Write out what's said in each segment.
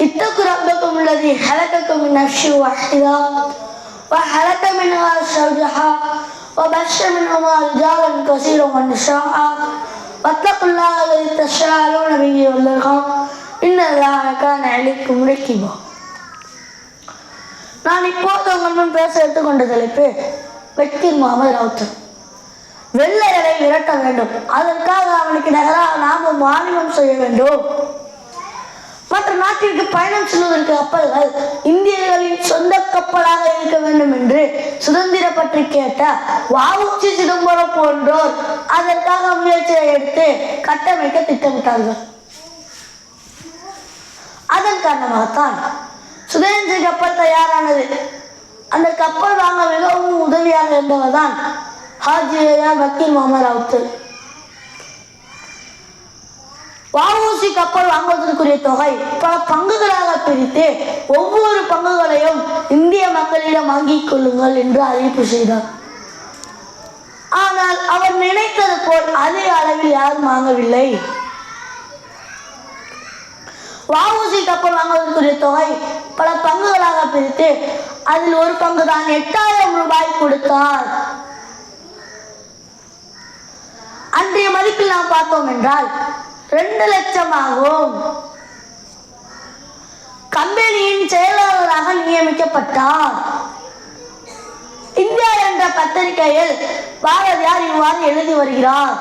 اتقوا ربكم الذي خلقكم من نفس واحدة وخلق منها زوجها وبث منهما رجالا كثيرا ونساء واتقوا الله الذي تساءلون به والأرحام إن الله كان عليكم رقيبا நான் இப்போது உங்கள் முன் பேச எடுத்துக்கொண்ட தலைப்பு வெட்கிர் முகமது ரவுத்தர் வெள்ளையரை விரட்ட வேண்டும் அதற்காக அவனுக்கு நகராக நாம மாநிலம் செய்ய வேண்டும் மற்ற நாட்டிற்கு பயணம் செல்வதற்கு கப்பல்கள் இந்தியர்களின் சொந்த கப்பலாக இருக்க வேண்டும் என்று சுதந்திர பற்றி கேட்ட வஉசி சிதம்பரம் போன்றோர் அதற்காக முயற்சியை எடுத்து கட்டமைக்க திட்டமிட்டார்கள். அதன் காரணமாகத்தான் சுதேந்திர கப்பல் தயாரானது. அந்த கப்பல் வாங்க மிகவும் உதவியாக இருந்தவர் தான் ஹாஜி வக்கீல் முகமது ராவுத்து. கப்பல் வாங்குவதற்குரிய தொகை பல பங்குகளாக பிரித்து ஒவ்வொரு பங்குகளையும் இந்திய மக்களிடம் வாங்கிக் கொள்ளுங்கள் என்று அறிவிப்பு செய்தார். ஆனால் அவர் நினைத்தது போல் அதிக அளவில் யாரும் வாங்கவில்லை. வஉசி கப்பல் வாங்குவதற்குரிய தொகை பல பங்குகளாக பிரித்து அதில் ஒரு பங்கு தான் எட்டாயிரம் ரூபாய் கொடுத்தார். அன்றைய மதிப்பில் நாம் பார்த்தோம் என்றால் ரெண்டு லட்சம் ஆகும் கம்பெனியின் செயலாளராக நியமிக்கப்பட்டார். இந்தியா என்ற பத்திரிகையில் பாரதியார் இவ்வாறு எழுதி வருகிறார்.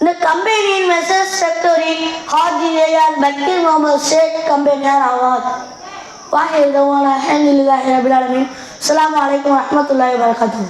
இந்த கம்பெனியின் message secretary Haji AR Fakir Mohammed Sheikh கம்பெனியார் ஆவார். வாஹிர் தவான அஹமதுல்லாஹி ரபில் ஆலமீன் அஸ்லாம் அலைக்கும் வரஹ்மத்துல்லாஹி வபரகாத்துஹு.